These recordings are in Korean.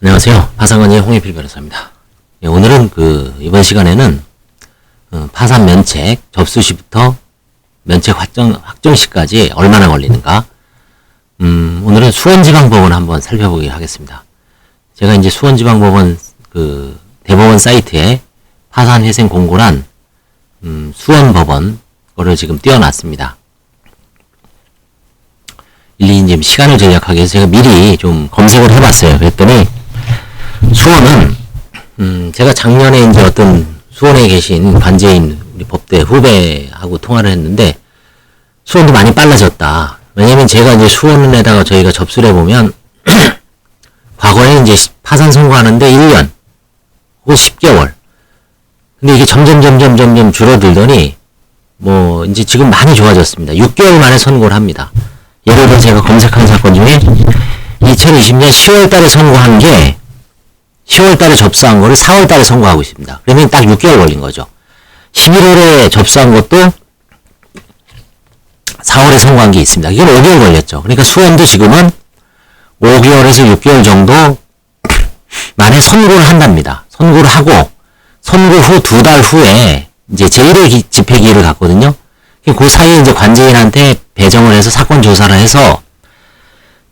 안녕하세요. 파산관의 홍해필 변호사입니다. 예, 오늘은 그 이번 시간에는 어, 파산 면책 접수 시부터 면책 확정 확정 시까지 얼마나 걸리는가? 음, 오늘은 수원지방법원 한번 살펴보기 하겠습니다. 제가 이제 수원지방법원 그 대법원 사이트에 파산 회생 공고란 음, 수원법원 거를 지금 띄워놨습니다. 일일이 이제 시간을 절약하기 위해서 제가 미리 좀 검색을 해봤어요. 그랬더니 수원은 음 제가 작년에 이제 어떤 수원에 계신 관제인 우리 법대 후배하고 통화를 했는데 수원도 많이 빨라졌다. 왜냐면 제가 이제 수원에다가 저희가 접수를 해보면 과거에 이제 파산 선고하는데 1년 혹은 10개월 근데 이게 점점 점점 점점 줄어들더니 뭐 이제 지금 많이 좋아졌습니다. 6개월 만에 선고를 합니다. 예를 들어 제가 검색한 사건 중에 2020년 10월 달에 선고한 게 10월 달에 접수한 거를 4월 달에 선고하고 있습니다. 그러면 딱 6개월 걸린 거죠. 11월에 접수한 것도 4월에 선고한 게 있습니다. 이건 5개월 걸렸죠. 그러니까 수원도 지금은 5개월에서 6개월 정도 만에 선고를 한답니다. 선고를 하고 선고 후 두 달 후에 이제 제1의 집회기일을 갖거든요. 그 사이에 이제 관제인한테 배정을 해서 사건 조사를 해서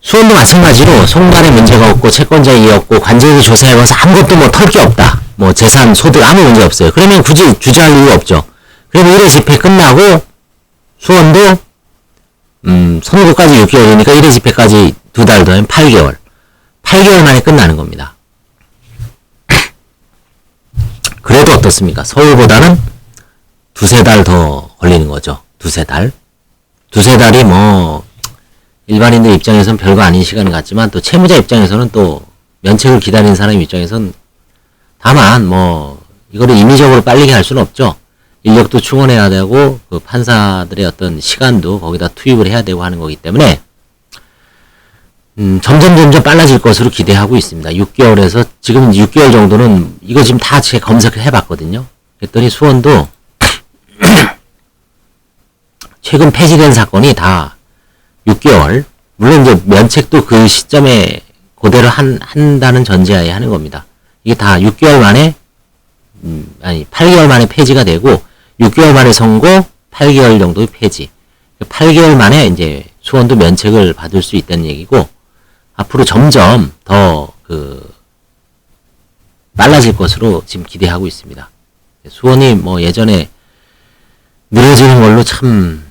수원도 마찬가지로 송달에 문제가 없고 채권자 이었고 관제인이 조사해봐서 아무것도 뭐 털 게 없다. 뭐 재산, 소득 아무 문제 없어요. 그러면 굳이 주저할 이유가 없죠. 그러면 1회 집회 끝나고 수원도 음, 선고까지 6개월이니까 1회 집회까지 두 달 더하면 8개월. 8개월 만에 끝나는 겁니다. 그래도 어떻습니까? 서울보다는 두세 달 더 걸리는 거죠. 두세 달. 두세 달이 뭐, 일반인들 입장에서는 별거 아닌 시간 같지만 또 채무자 입장에서는 또 면책을 기다리는 사람 입장에서는 다만 뭐, 이거를 임의적으로 빨리게 할 수는 없죠. 인력도 충원해야 되고, 그 판사들의 어떤 시간도 거기다 투입을 해야 되고 하는 거기 때문에, 음, 점점 점점 빨라질 것으로 기대하고 있습니다. 6개월에서 지금 6개월 정도는 이거 지금 다 제가 검색을 해봤거든요. 그랬더니 수원도 최근 폐지된 사건이 다 6개월. 물론 이제 면책도 그 시점에 그대로 한, 한다는 전제하에 하는 겁니다. 이게 다 6개월 만에, 음, 아니, 8개월 만에 폐지가 되고, 6개월 만에 선고, 8개월 정도의 폐지. 8개월 만에 이제 수원도 면책을 받을 수 있다는 얘기고, 앞으로 점점 더 그, 빨라질 것으로 지금 기대하고 있습니다. 수원이 뭐 예전에 늘어지는 걸로 참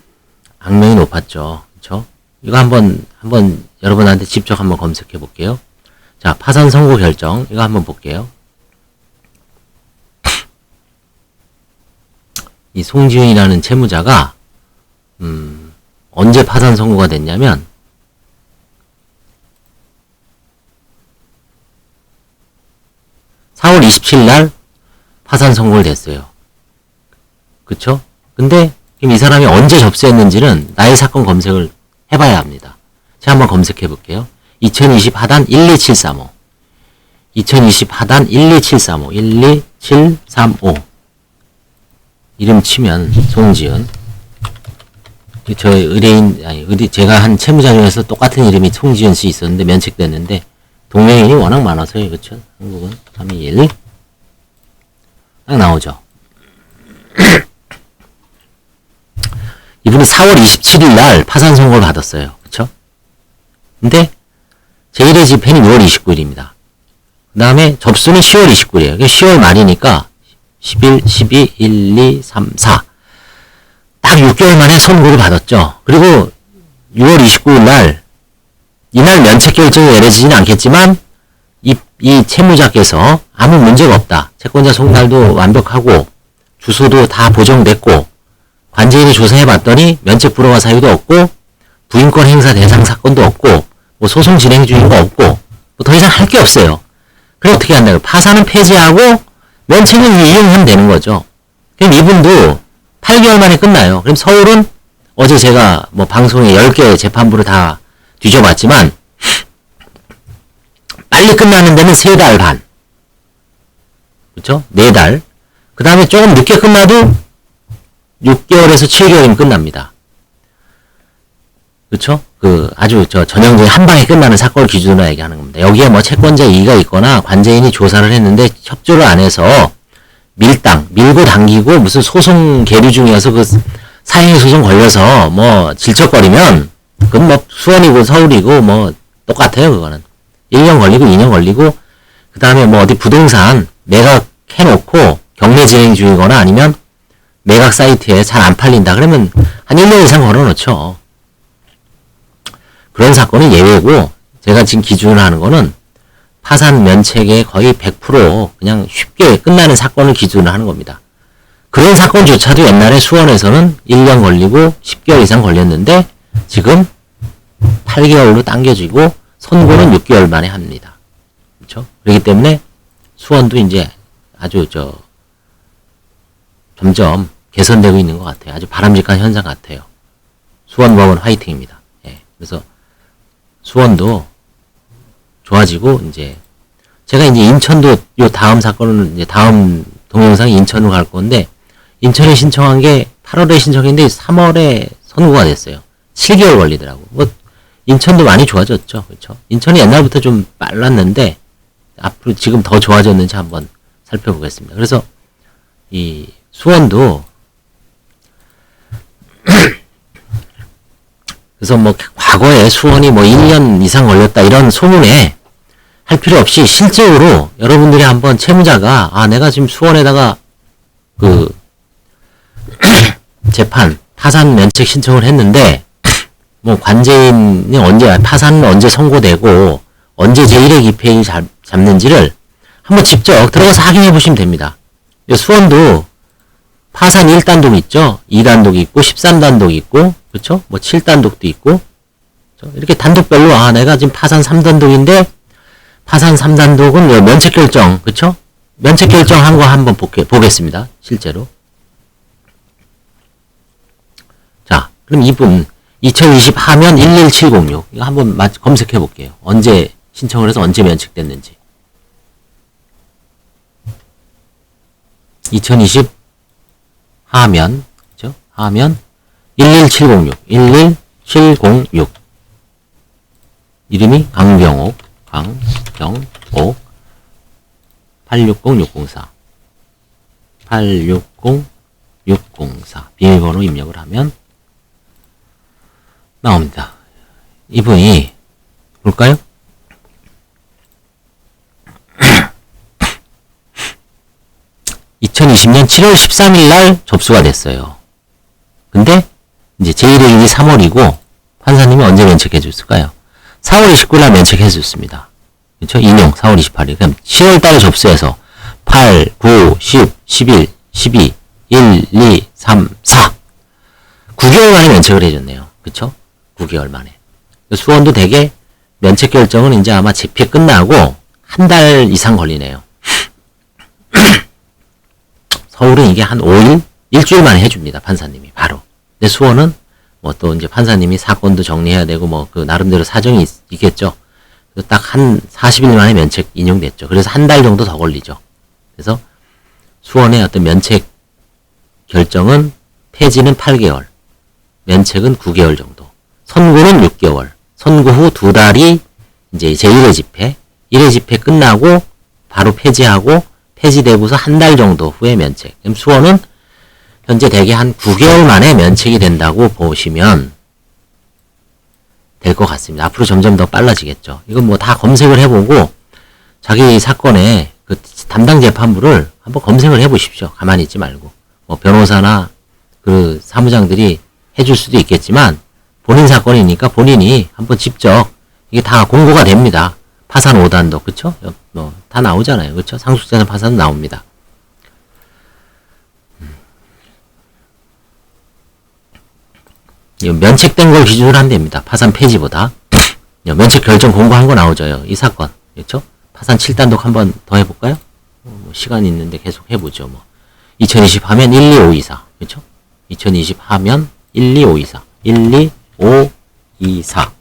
악명이 높았죠. 이거 한번, 한번 여러분한테 직접 한번 검색해 볼게요. 자, 파산 선고 결정. 이거 한번 볼게요. 이 송지윤이라는 채무자가, 음, 언제 파산 선고가 됐냐면, (4월 27일) 날 파산 선고를 됐어요. 그쵸? 근데 이 사람이 언제 접수했는지는 나의 사건 검색을 해봐야 합니다. 제가 한번 검색해 볼게요. 2020 하단 12735 2020 하단 12735 12735 이름 치면 송지은 저 의뢰인 아니 의뢰 제가 한 채무자 중에서 똑같은 이름이 송지은 씨 있었는데 면책됐는데 동명인이 워낙 많아서요 그렇죠 한국은. 321 딱 나오죠 이분이 4월 27일 날 파산 선고를 받았어요. 그쵸? 근데 제1의 집회는 6월 29일입니다. 그 다음에 접수는 10월 29일이에요. 10월 말이니까 11, 12, 1, 2, 3, 4. 딱 6개월 만에 선고를 받았죠. 그리고 6월 29일 날, 이날 면책 결정이 내려지진 않겠지만, 이, 이 채무자께서 아무 문제가 없다. 채권자 송달도 완벽하고, 주소도 다 보정됐고, 관제인이 조사해 봤더니 면책 불허가 사유도 없고 부인권 행사 대상 사건도 없고 뭐 소송 진행 중인 거 없고 뭐 더 이상 할 게 없어요. 그럼 어떻게 한다고? 파산은 폐지하고 면책을 이용하면 되는 거죠. 그럼 이분도 8개월 만에 끝나요. 그럼 서울은 어제 제가 뭐 방송에 10개 재판부를 다 뒤져봤지만 빨리 끝나는 데는 3달 반. 그렇죠? 4달. 그 다음에 조금 늦게 끝나도 6개월에서 7개월이면 끝납니다. 그쵸? 그 아주 저 전형적인 한 방에 끝나는 사건을 기준으로 얘기하는 겁니다. 여기에 뭐 채권자 이의가 있거나 관제인이 조사를 했는데 협조를 안 해서 밀당, 밀고 당기고 무슨 소송 계류 중이어서 그 사행위 소송 걸려서 뭐 질척거리면 그건 뭐 수원이고 서울이고 뭐 똑같아요 그거는 1년 걸리고 2년 걸리고 그 다음에 뭐 어디 부동산 매각 해놓고 경매 진행 중이거나 아니면 매각 사이트에 잘 안 팔린다 그러면 한 1년 이상 걸어놓죠 그런 사건은 예외고 제가 지금 기준으로 하는 거는 파산 면책의 거의 100% 그냥 쉽게 끝나는 사건을 기준으로 하는 겁니다. 그런 사건조차도 옛날에 수원에서는 1년 걸리고 10개월 이상 걸렸는데 지금 8개월로 당겨지고 선고는 6개월 만에 합니다. 그렇죠? 그렇기 때문에 수원도 이제 아주 저 점점 개선되고 있는 것 같아요. 아주 바람직한 현상 같아요. 수원법원 화이팅입니다. 예. 그래서 수원도 좋아지고 이제 제가 이제 인천도 요 다음 사건은 이제 다음 동영상 인천으로 갈 건데 인천에 신청한 게 8월에 신청했는데 3월에 선고가 됐어요. 7개월 걸리더라고. 뭐 인천도 많이 좋아졌죠. 그렇죠? 인천이 옛날부터 좀 빨랐는데 앞으로 지금 더 좋아졌는지 한번 살펴보겠습니다. 그래서 이 수원도 그래서 뭐 과거에 수원이 뭐 1년 이상 걸렸다 이런 소문에 할 필요 없이 실제로 여러분들이 한번 채무자가 아 내가 지금 수원에다가 그 재판 파산 면책 신청을 했는데 뭐 관제인이 언제 파산은 언제 선고되고 언제 제1의 기폐일 잡, 잡는지를 한번 직접 들어가서 확인해 보시면 됩니다. 수원도 파산 1단독 있죠? 2단독 있고 13단독 있고 그렇죠? 뭐 7단독도 있고? 이렇게 단독별로 아 내가 지금 파산 3단독인데 파산 3단독은 면책 결정 그렇죠? 면책 결정한 거 한번 보게, 보겠습니다. 실제로 자 그럼 이분 2020 하면 11706 이거 한번 검색해 볼게요. 언제 신청을 해서 언제 면책됐는지 2020 하면 그죠? 하면 11706 11706 이름이 강병옥 강병옥 860604 860604 비밀번호 입력을 하면 나옵니다. 이분이 볼까요? (2020년 7월 13일 날 접수가 됐어요. 근데 이제 제1의 3월이고 판사님이 언제 면책해 줬을까요? 4월 29일 날 면책해 줬습니다. 그렇죠? 인용 4월 28일. 그럼 10월 달에 접수해서 8, 9, 10, 11, 12, 1, 2, 3, 4. 9개월 만에 면책을 해줬네요. 그쵸? 9개월 만에. 수원도 되게 면책 결정은 이제 아마 집회 끝나고 한 달 이상 걸리네요. 서울은 이게 한 5일? 일주일 만에 해줍니다. 판사님이. 바로. 근데 수원은 뭐 또 이제 판사님이 사건도 정리해야 되고 뭐 그 나름대로 사정이 있, 겠죠 딱 한 40일 만에 면책 인용됐죠. 그래서 한 달 정도 더 걸리죠. 그래서 수원의 어떤 면책 결정은 폐지는 8개월, 면책은 9개월 정도, 선고는 6개월, 선고 후 두 달이 이제 제1회 집회, 1회 집회 끝나고 바로 폐지하고 폐지되고서 한 달 정도 후에 면책. 그럼 수원은 현재 대개 한 9개월 만에 면책이 된다고 보시면 될 것 같습니다. 앞으로 점점 더 빨라지겠죠. 이건 뭐 다 검색을 해보고 자기 사건의 그 담당 재판부를 한번 검색을 해보십시오. 가만히 있지 말고. 뭐 변호사나 그 사무장들이 해줄 수도 있겠지만 본인 사건이니까 본인이 한번 직접 이게 다 공고가 됩니다. 파산 5단도 그쵸? 뭐 다 나오잖아요. 그쵸? 상속재산 파산 나옵니다. 면책된 걸 기준으로 하면 됩니다. 파산 폐지보다. 면책 결정 공고한 거 나오죠. 이 사건. 그렇죠? 파산 7단독 한번 더 해볼까요? 어, 뭐 시간이 있는데 계속 해보죠. 뭐. 2020 하면 12524. 그렇죠? 2020 하면 12524. 12524.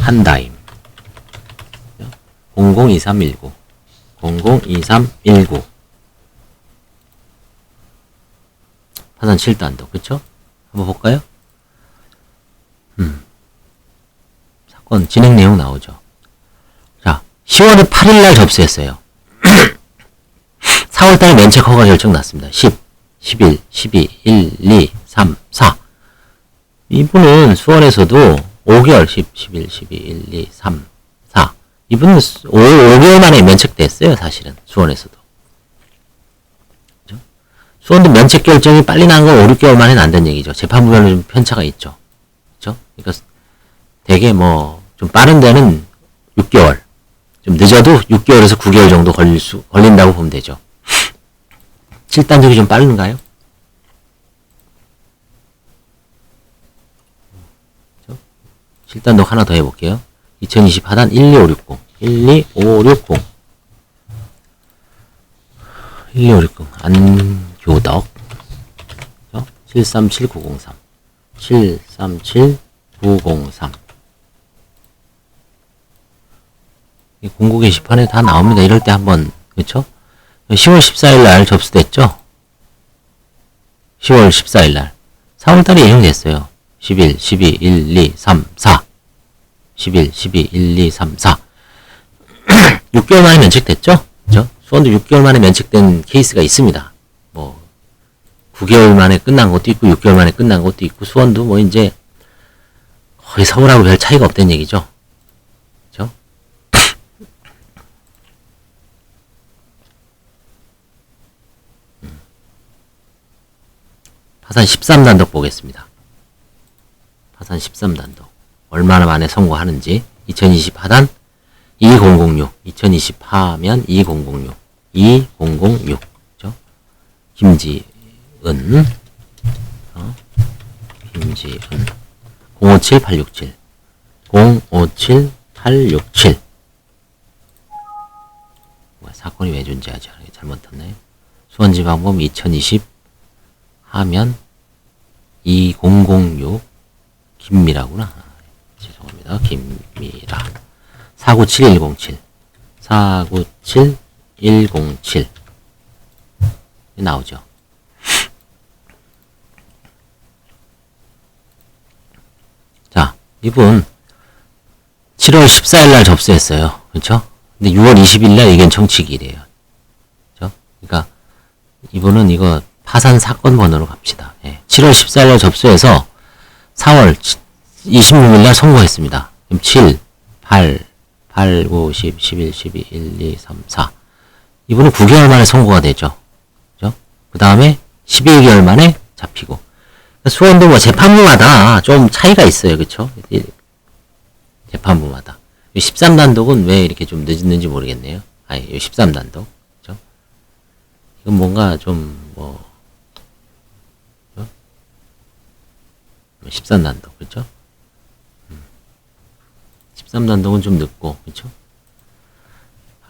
한 다임. 002319. 002319. 파산 7단독. 그렇죠? 한번 볼까요? 사건 진행 내용 나오죠. 자, 10월 8일 날 접수했어요. 4월 달에 면책 허가 결정 났습니다. 10, 11, 12, 1, 2, 3, 4. 이분은 수원에서도 5개월, 10, 11, 12, 1, 2, 3, 4. 이분은 5, 5개월 만에 면책됐어요, 사실은. 수원에서도. 그죠? 수원도 면책 결정이 빨리 난 건 5, 6개월 만에 난다는 얘기죠. 재판부별로 좀 편차가 있죠. 그죠? 그러니까 되게 뭐, 좀 빠른 데는 6개월. 좀 늦어도 6개월에서 9개월 정도 걸릴 수, 걸린다고 보면 되죠. 7단속이 좀 빠른가요? 그죠? 7단독 하나 더 해볼게요. 2020 하단 12560. 12560. 12560. 안교덕. 그죠? 737903. 737903. 이 공고 게시판에 다 나옵니다. 이럴 때 한번, 그쵸? 10월 14일 날 접수됐죠? 10월 14일 날. 4월 달에 예정됐어요. 11, 12, 1, 2, 3, 4. 11, 12, 1, 2, 3, 4. 6개월 만에 면책됐죠? 그죠? 수원도 6개월 만에 면책된 케이스가 있습니다. 뭐, 9개월 만에 끝난 것도 있고, 6개월 만에 끝난 것도 있고, 수원도 뭐, 이제, 거의 서울하고 별 차이가 없다는 얘기죠. 그죠? 파산 13단독 보겠습니다. 파산 13단독. 얼마나 만에 선고하는지. 2020 하단 2006. 2020 하면 2006. 2006. 그죠? 김지은. 어? 김지은. 057867. 057867. 뭐야, 사건이 왜 존재하지? 잘못 떴네. 수원지방법 2020 하면 2006 김미라구나. 아, 죄송합니다. 김미라. 497107. 497107. 나오죠. 자, 이분 7월 14일 날 접수했어요. 그렇죠? 근데 6월 20일 날 의견 청취기일이에요. 그렇죠? 그러니까 이분은 이거 파산 사건 번호로 갑시다. 예. 7월 14일 날 접수해서 4월 26일 날 선고했습니다. 그럼 7, 8, 8, 9, 10, 11, 12, 1, 2, 3, 4. 이분은 9개월 만에 선고가 되죠. 그죠? 그 다음에 12개월 만에 잡히고. 수원도 뭐 재판부마다 좀 차이가 있어요. 그쵸? 이- 재판부마다. 13단독은 왜 이렇게 좀 늦었는지 모르겠네요. 아니, 13단독. 그죠? 이건 뭔가 좀, 뭐, 13단독, 그죠? 13단독은 좀 늦고, 그죠?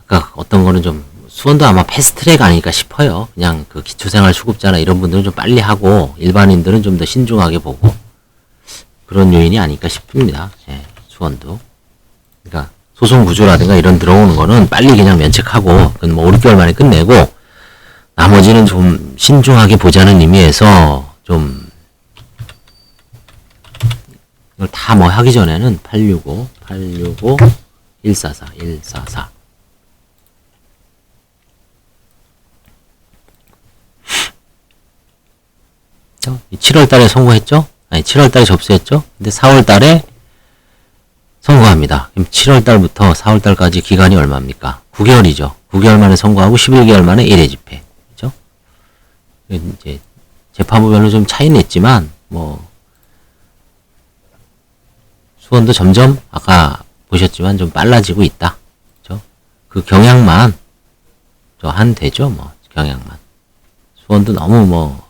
아까 어떤 거는 좀, 수원도 아마 패스트트랙 아닐까 싶어요. 그냥 그 기초생활 수급자나 이런 분들은 좀 빨리 하고, 일반인들은 좀 더 신중하게 보고, 그런 요인이 아닐까 싶습니다. 예, 수원도. 그러니까, 소송 구조라든가 이런 들어오는 거는 빨리 그냥 면책하고, 뭐 5, 6개월 만에 끝내고, 나머지는 좀 신중하게 보자는 의미에서 좀 이걸 다 뭐 하기 전에는 865, 865, 144, 144. 어? 7월 달에 선고했죠? 아니, 7월 달에 접수했죠? 근데 4월 달에 선고합니다. 그럼 7월 달부터 4월 달까지 기간이 얼마입니까? 9개월이죠. 9개월 만에 선고하고 11개월 만에 1회 집행. 그죠? 이제 재판부별로 좀 차이는 있지만, 뭐, 수원도 점점 아까 보셨지만 좀 빨라지고 있다. 그죠? 그 경향만 저한 되죠, 뭐 경향만. 수원도 너무 뭐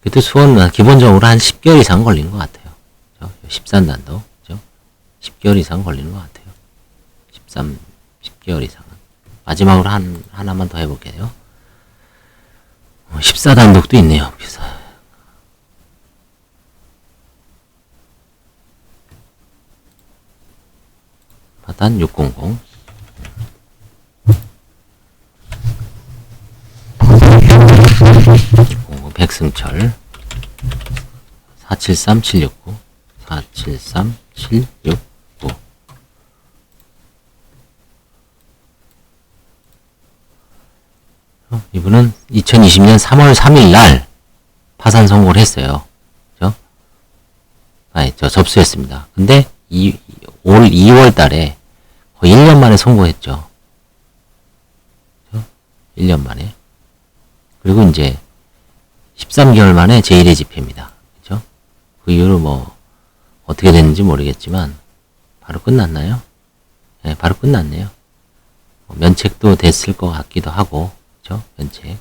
그때 수원은 기본적으로 한 10개월 이상 걸리는 것 같아요. 그죠? 13단도 그죠? 10개월 이상 걸리는 것 같아요. 13, 10개월 이상은. 마지막으로 한 하나만 더 해볼게요. 14단독도 있네요. 비싸. 하단 600 600 백승철 473769 47 73, 7, 6, 9. 어, 이분은 2020년 3월 3일 날 파산 선고를 했어요. 그죠? 아니, 저 접수했습니다. 근데 이, 올 2월 달에 거의 1년 만에 선고했죠. 그죠? 1년 만에. 그리고 이제 13개월 만에 제1의 집회입니다. 그죠? 그 이후로 뭐, 어떻게 됐는지 모르겠지만, 바로 끝났나요? 네, 바로 끝났네요. 뭐 면책도 됐을 것 같기도 하고, 그죠? 면책.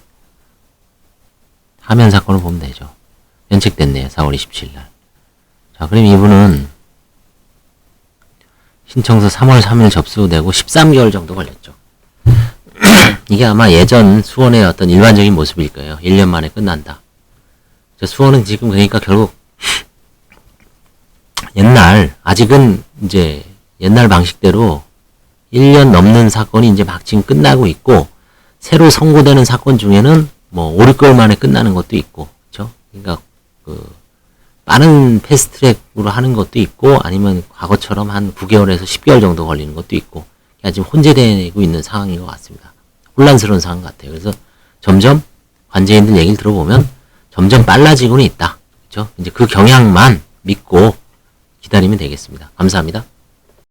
하면 사건을 보면 되죠. 면책됐네요. 4월 27일 날. 자, 그럼 이분은 신청서 3월 3일 접수되고 13개월 정도 걸렸죠. 이게 아마 예전 수원의 어떤 일반적인 모습일 거예요. 1년 만에 끝난다. 저 수원은 지금 그러니까 결국 옛날 아직은 이제 옛날 방식대로 1년 넘는 사건이 이제 막 지금 끝나고 있고 새로 선고되는 사건 중에는 뭐 5, 6개월 만에 끝나는 것도 있고 그렇죠? 그러니까 그 빠른 패스트트랙으로 하는 것도 있고 아니면 과거처럼 한 9개월에서 10개월 정도 걸리는 것도 있고 그냥 지금 혼재되고 있는 상황인 것 같습니다. 혼란스러운 상황 같아요. 그래서 점점 관제인들 얘기를 들어보면 점점 빨라지고는 있다. 그렇죠? 이제 그 경향만 믿고 기다리면 되겠습니다. 감사합니다.